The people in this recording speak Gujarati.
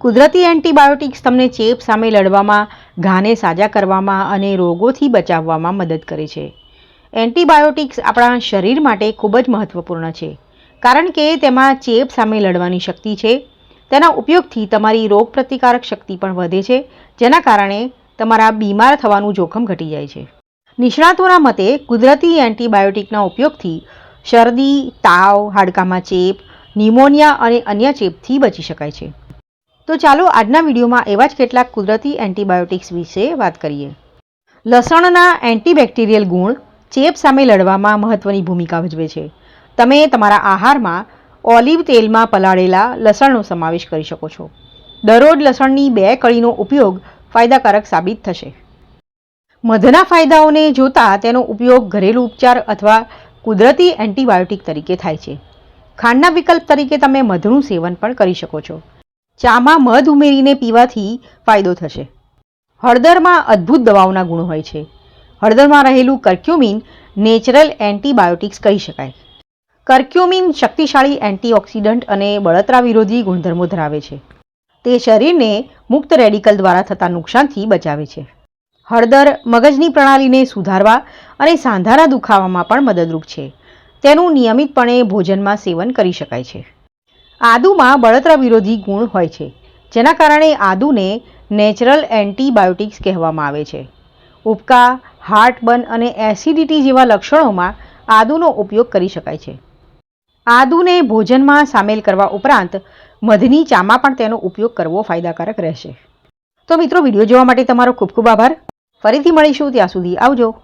કુદરતી એન્ટીબાયોટિક્સ તમને ચેપ સામે લડવામાં, ઘાને સાજા કરવામાં અને રોગોથી બચાવવામાં મદદ કરે છે. એન્ટીબાયોટિક્સ આપણા શરીર માટે ખૂબ જ મહત્ત્વપૂર્ણ છે, કારણ કે તેમાં ચેપ સામે લડવાની શક્તિ છે. તેના ઉપયોગથી તમારી રોગપ્રતિકારક શક્તિ પણ વધે છે, જેના કારણે તમારા બીમાર થવાનું જોખમ ઘટી જાય છે. નિષ્ણાતોના મતે, કુદરતી એન્ટીબાયોટિકના ઉપયોગથી શરદી, તાવ, હાડકામાં ચેપ નિમોનિયા અને અન્ય ચેપથી બચી શકાય છે. તો ચાલો આજના વિડીયોમાં એવા જ કેટલાક કુદરતી એન્ટીબાયોટિક્સ વિશે વાત કરીએ. લસણના એન્ટીબેક્ટેરિયલ ગુણ ચેપ સામે લડવામાં મહત્ત્વની ભૂમિકા ભજવે છે. તમે તમારા આહારમાં ઓલિવ તેલમાં પલાળેલા લસણનો સમાવેશ કરી શકો છો. દરરોજ લસણની બે કળીનો ઉપયોગ ફાયદાકારક સાબિત થશે. મધના ફાયદાઓને જોતા તેનો ઉપયોગ ઘરેલું ઉપચાર અથવા કુદરતી એન્ટીબાયોટિક તરીકે થાય છે. ખાંડના વિકલ્પ તરીકે તમે મધનું સેવન પણ કરી શકો છો. ચામાં મધ ઉમેરીને પીવાથી ફાયદો થશે. હળદરમાં અદ્ભુત દવાઓના ગુણ હોય છે. હળદરમાં રહેલું કર્ક્યુમિન નેચરલ એન્ટીબાયોટિક્સ કહી શકાય. કર્ક્યુમિન શક્તિશાળી એન્ટીઓક્સિડન્ટ અને બળતરા વિરોધી ગુણધર્મો ધરાવે છે. તે શરીરને મુક્ત રેડિકલ દ્વારા થતા નુકસાનથી બચાવે છે. હળદર મગજની પ્રણાલીને સુધારવા અને સાંધાના દુખાવામાં પણ મદદરૂપ છે. તેનું નિયમિતપણે ભોજનમાં સેવન કરી શકાય છે. આદુમાં બળતરા વિરોધી ગુણ હોય છે, જેના કારણે આદુને નેચરલ એન્ટીબાયોટિક્સ કહેવામાં આવે છે. ઉબકા, હાર્ટબર્ન અને એસિડિટી જેવા લક્ષણોમાં આદુનો ઉપયોગ કરી શકાય છે. આદુને ભોજનમાં સામેલ કરવા ઉપરાંત મધની ચામાં પણ તેનો ઉપયોગ કરવો ફાયદાકારક રહેશે. તો મિત્રો, વીડિયો જોવા માટે તમારો ખૂબ ખૂબ આભાર. ફરીથી મળીશું, ત્યાં સુધી આવજો.